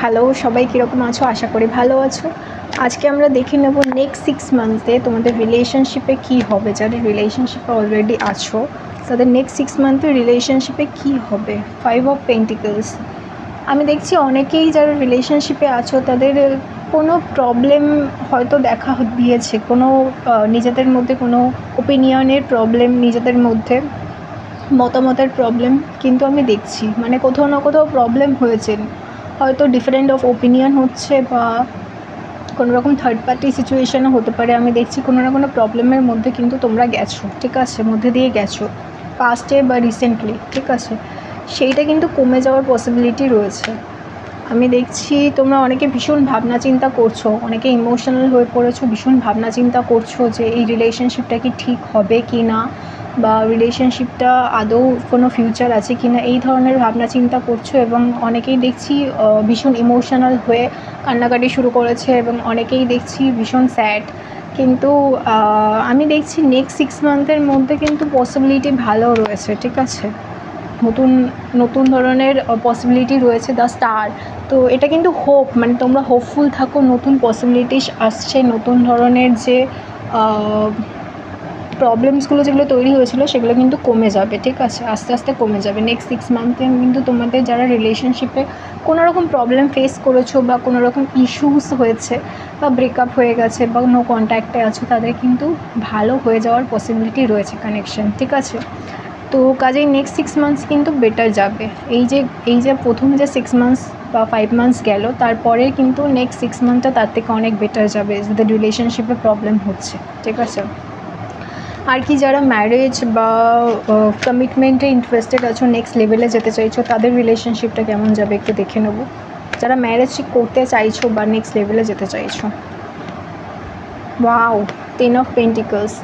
Hello সবাই কীরকম আছো? আশা করি ভালো আছো। আজকে আমরা দেখে নেব নেক্সট সিক্স মান্থে তোমাদের রিলেশনশিপে কী হবে। যাদের রিলেশনশিপে অলরেডি আছো, তাদের নেক্সট সিক্স মান্থে রিলেশনশিপে কী হবে? ফাইভ অফ পেন্টিকলস আমি দেখছি অনেকেই যারা রিলেশনশিপে আছো, তাদের কোনো প্রবলেম হয়তো দেখা দিয়েছে। কোনো নিজেদের মধ্যে কোনো ওপিনিয়নের প্রবলেম নিজেদের মধ্যে মতামতের প্রবলেম কিন্তু আমি দেখছি। মানে কোথাও না কোথাও প্রবলেম হয়েছে। হয়তো ডিফারেন্ট অফ ওপিনিয়ন হচ্ছে বা কোনো রকম থার্ড পার্টি সিচুয়েশানও হতে পারে। আমি দেখছি কোনো না কোনো প্রবলেমের মধ্যে কিন্তু তোমরা গেছো, ঠিক আছে? মধ্যে দিয়ে গেছো পাস্টে বা রিসেন্টলি ঠিক আছে? সেইটা কিন্তু কমে যাওয়ার পসিবিলিটি রয়েছে। আমি দেখছি তোমরা অনেকে ভীষণ ভাবনা চিন্তা করছ, অনেকে ইমোশনাল হয়ে পড়েছো, ভীষণ ভাবনা চিন্তা করছ যে এই রিলেশনশিপটা কি ঠিক হবে কি না বা রিলেশনশিপটা আদৌ কোনো ফিউচার আছে কি না এই ধরনের ভাবনা চিন্তা করছ এবং অনেকেই দেখছি ভীষণ ইমোশনাল হয়ে কান্নাকাটি শুরু করেছে এবং অনেকেই দেখছি ভীষণ স্যাড কিন্তু আমি দেখছি নেক্সট সিক্স মান্থের মধ্যে কিন্তু পসিবিলিটি ভালো রয়েছে, ঠিক আছে? নতুন নতুন ধরনের পসিবিলিটি রয়েছে দ্য স্টার তো এটা কিন্তু হোপ মানে তোমরা হোপফুল থাকো, নতুন পসিবিলিটিস আসছে, নতুন ধরনের যে প্রবলেমসগুলো যেগুলো তৈরি হয়েছিল সেগুলো কিন্তু কমে যাবে, ঠিক আছে? আস্তে আস্তে কমে যাবে। নেক্সট সিক্স মান্থে কিন্তু তোমাদের যারা রিলেশনশিপে কোনো রকম প্রবলেম ফেস করেছ বা কোনো রকম ইস্যুস হয়েছে বা ব্রেকআপ হয়ে গেছে বা নো কন্ট্যাক্টে আছো, তাদের কিন্তু ভালো হয়ে যাওয়ার পসিবিলিটি রয়েছে কানেকশন ঠিক আছে? তো কাজেই নেক্সট সিক্স মান্থস কিন্তু বেটার যাবে। এই যে এই যে প্রথম যে সিক্স মান্থস বা ফাইভ মান্থস গেল, তারপরে কিন্তু নেক্সট সিক্স মান্থটা তার থেকে অনেক বেটার যাবে। যাদের রিলেশনশিপে প্রবলেম হচ্ছে, ঠিক আছে? আর কি যারা ম্যারেজ বা কমিটমেন্টে ইন্টারেস্টেড আছো নেক্সট লেভেলে যেতে চাইছো, তাদের রিলেশনশিপটা কেমন যাবে একটু দেখে নেব। যারা ম্যারেজ করতে চাইছো বা নেক্সট লেভেলে যেতে চাইছো। ওয়াও টেন অফ পেন্টিকলস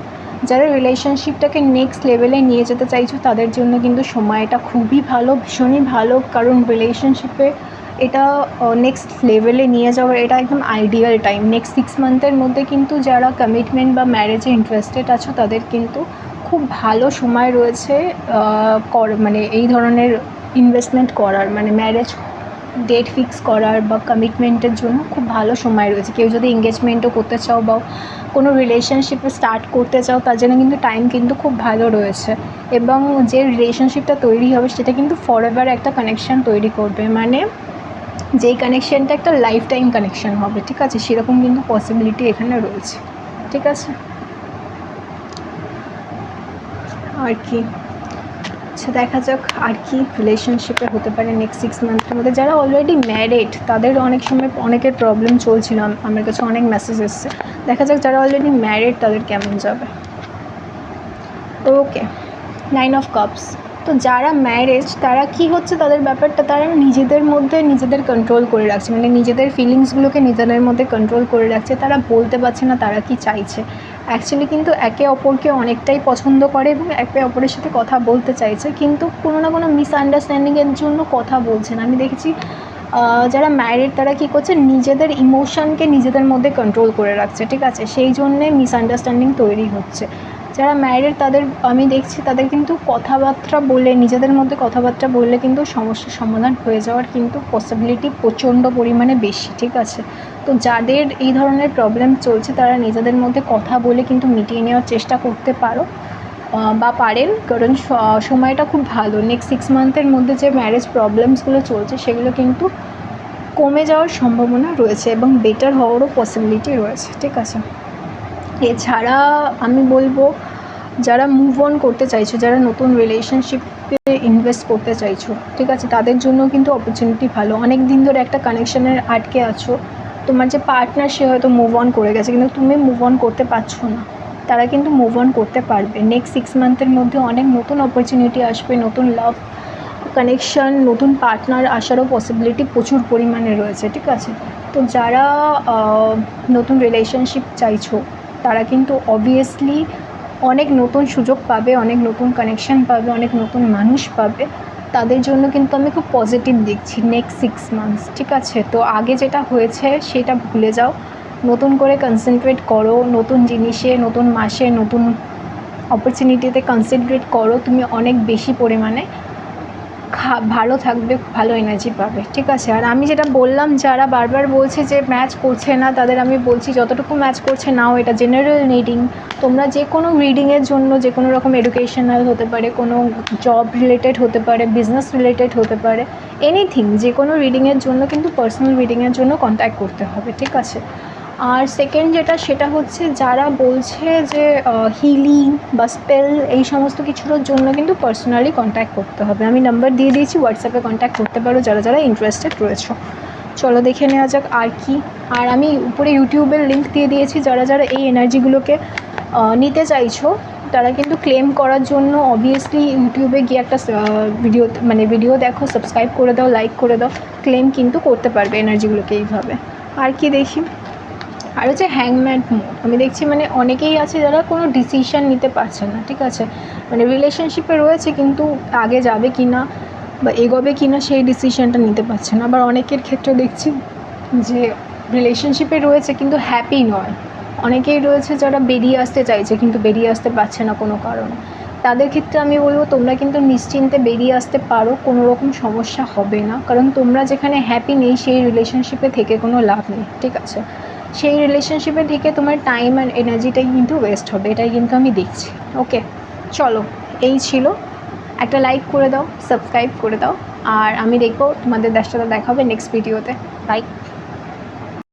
যারা রিলেশনশিপটাকে নেক্সট লেভেলে নিয়ে যেতে চাইছো, তাদের জন্য কিন্তু সময়টা খুবই ভালো, ভীষণই ভালো। কারণ রিলেশনশিপে এটা নেক্সট লেভেলে নিয়ে যাওয়ার এটা একদম আইডিয়াল টাইম নেক্সট সিক্স মান্থের মধ্যে কিন্তু যারা কমিটমেন্ট বা ম্যারেজে ইন্টারেস্টেড আছো, তাদের কিন্তু খুব ভালো সময় রয়েছে কর মানে এই ধরনের ইনভেস্টমেন্ট করার। মানে ম্যারেজ ডেট ফিক্স করার বা কমিটমেন্টের জন্য খুব ভালো সময় রয়েছে। কেউ যদি এঙ্গেজমেন্টও করতে চাও বা কোনো রিলেশনশিপে স্টার্ট করতে চাও, তার জন্য কিন্তু টাইম কিন্তু খুব ভালো রয়েছে। এবং যে রিলেশনশিপটা তৈরি হবে, সেটা কিন্তু ফরএভার একটা কানেকশন তৈরি করবে। মানে যেই কানেকশনটা একটা লাইফ টাইম কানেকশন হবে, ঠিক আছে? সেরকম কিন্তু পসিবিলিটি এখানে রয়েছে, ঠিক আছে? আর কি? আচ্ছা দেখা যাক আর কি রিলেশনশিপে হতে পারে নেক্সট সিক্স মান্থের মধ্যে। যারা অলরেডি ম্যারিড তাদের অনেক সময় অনেকের প্রবলেম চলছিল। আমার কাছে অনেক মেসেজ এসছে। দেখা যাক যারা অলরেডি ম্যারিড তাদের কেমন যাবে? ওকে নাইন অফ কাপস তো যারা ম্যারেজ তারা কি হচ্ছে তাদের ব্যাপারটা? তারা নিজেদের মধ্যে নিজেদের কন্ট্রোল করে রাখছে। মানে নিজেদের ফিলিংসগুলোকে নিজেদের মধ্যে কন্ট্রোল করে রাখছে। তারা বলতে পারছে না তারা কি চাইছে। অ্যাকচুয়ালি কিন্তু একে অপরকে অনেকটাই পছন্দ করে এবং একে অপরের সাথে কথা বলতে চাইছে। কিন্তু কোনো না কোনো মিসআন্ডারস্ট্যান্ডিংয়ের জন্য কথা বলছে না। আমি দেখেছি যারা ম্যারিড তারা কী করছে? নিজেদের ইমোশনকে নিজেদের মধ্যে কন্ট্রোল করে রাখছে। ঠিক আছে? সেই জন্যে মিসআন্ডারস্ট্যান্ডিং তৈরি হচ্ছে। যারা ম্যারিড তাদের, আমি দেখছি তাদের কিন্তু কথাবার্তা বলে, নিজেদের মধ্যে কথাবার্তা বললে কিন্তু সমস্যার সমাধান হয়ে যাওয়ার কিন্তু পসিবিলিটি প্রচণ্ড পরিমাণে বেশি, ঠিক আছে? তো যাদের এই ধরনের প্রবলেম চলছে, তারা নিজেদের মধ্যে কথা বলে কিন্তু মিটিয়ে নেওয়ার চেষ্টা করতে পারো। বা পারেন, কারণ সময়টা খুব ভালো। নেক্সট সিক্স মান্থের মধ্যে যে ম্যারেজ প্রবলেমসগুলো চলছে, সেগুলো কিন্তু কমে যাওয়ার সম্ভাবনা রয়েছে এবং বেটার হওয়ারও পসিবিলিটি রয়েছে, ঠিক আছে? এছাড়া আমি বলব, যারা মুভ অন করতে চাইছো, যারা নতুন রিলেশনশিপে ইনভেস্ট করতে চাইছো, ঠিক আছে? তাদের জন্য কিন্তু অপরচুনিটি ভালো। অনেক দিন ধরে একটা কানেকশনের আটকে আছো। তোমার যে পার্টনার সে হয়তো মুভ অন করে গেছে, কিন্তু তুমি মুভ অন করতে পারছ না। তারা কিন্তু মুভ অন করতে পারবে। নেক্সট সিক্স মান্থের মধ্যে অনেক নতুন অপরচুনিটি আসবে, নতুন লাভ কানেকশন নতুন পার্টনার আসারও পসিবিলিটি প্রচুর পরিমাণে রয়েছে, ঠিক আছে? তো যারা নতুন রিলেশনশিপ চাইছো তারা কিন্তু অবভিয়াসলি অনেক নতুন সুযোগ পাবে, অনেক নতুন কানেকশন পাবে, অনেক নতুন মানুষ পাবে। তাদের জন্য কিন্তু আমি খুব পজিটিভ দেখছি নেক্সট সিক্স মান্থস ঠিক আছে? তো আগে যেটা হয়েছে সেটা ভুলে যাও। নতুন করে কনসেন্ট্রেট করো, নতুন জিনিসে, নতুন মাসে, নতুন অপরচুনিটিতে কনসেন্ট্রেট করো। তুমি অনেক বেশি পরিমাণে ভালো থাকবে, ভালো এনার্জি পাবে, ঠিক আছে? আর আমি যেটা বললাম, যারা বারবার বলছে যে ম্যাচ করছে না, তাদের আমি বলছি যতটুকু ম্যাচ করছে নাও, এটা জেনারেল রিডিং তোমরা যে কোনো রিডিংয়ের জন্য, যে কোনো রকম এডুকেশনাল হতে পারে, কোনো জব রিলেটেড হতে পারে বিজনেস রিলেটেড হতে পারে এনিথিং যে কোনো রিডিংয়ের জন্য, কিন্তু পার্সোনাল রিডিংয়ের জন্য কন্ট্যাক্ট করতে হবে, ঠিক আছে? আর সেকেন্ড যেটা, সেটা হচ্ছে যারা বলছে যে হিলিং বা স্পেল এই সমস্ত কিছুর জন্য কিন্তু পার্সোনালি কন্ট্যাক্ট করতে হবে। আমি নাম্বার দিয়ে দিয়েছি হোয়াটসঅ্যাপে কন্ট্যাক্ট করতে পারো যারা যারা ইন্টারেস্টেড রয়েছে। চলো দেখে নেওয়া যাক আর কি। আর আমি উপরে ইউটিউবের লিঙ্ক দিয়ে দিয়েছি, যারা যারা এই এনার্জিগুলোকে নিতে চাইছো, তারা কিন্তু ক্লেম করার জন্য অবভিয়াসলি ইউটিউবে গিয়ে একটা ভিডিও মানে ভিডিও দেখো সাবস্ক্রাইব করে দাও লাইক করে দাও। ক্লেম কিন্তু করতে পারবে এনার্জিগুলোকে এইভাবে। আর কি দেখি? আর হচ্ছে হ্যাংম্যান মোড আমি দেখছি মানে অনেকেই আছে যারা কোনো ডিসিশন নিতে পারছে না, ঠিক আছে? মানে রিলেশনশিপে রয়েছে কিন্তু আগে যাবে কি না বা এগোবে কি না সেই ডিসিশনটা নিতে পারছে না। আবার অনেকের ক্ষেত্রে দেখছি যে রিলেশনশিপে রয়েছে কিন্তু হ্যাপি নয়। অনেকেই রয়েছে যারা বেরিয়ে আসতে চাইছে কিন্তু বেরিয়ে আসতে পারছে না কোনো কারণে। তাদের ক্ষেত্রে আমি বলব তোমরা কিন্তু নিশ্চিন্তে বেরিয়ে আসতে পারো, কোনো রকম সমস্যা হবে না। কারণ তোমরা যেখানে হ্যাপি নেই সেই রিলেশনশিপে থেকে কোনো লাভ নেই, ঠিক আছে? সেই রিলেশনশিপে থেকে তোমার টাইম অ্যান্ড এনার্জিটাই কিন্তু ওয়েস্ট হবে, এটাই কিন্তু আমি দেখছি। ওকে চলো, এই ছিল। একটা লাইক করে দাও সাবস্ক্রাইব করে দাও। আর আমি দেখব তোমাদের দেশটা দেখা হবে নেক্সট ভিডিওতে বাই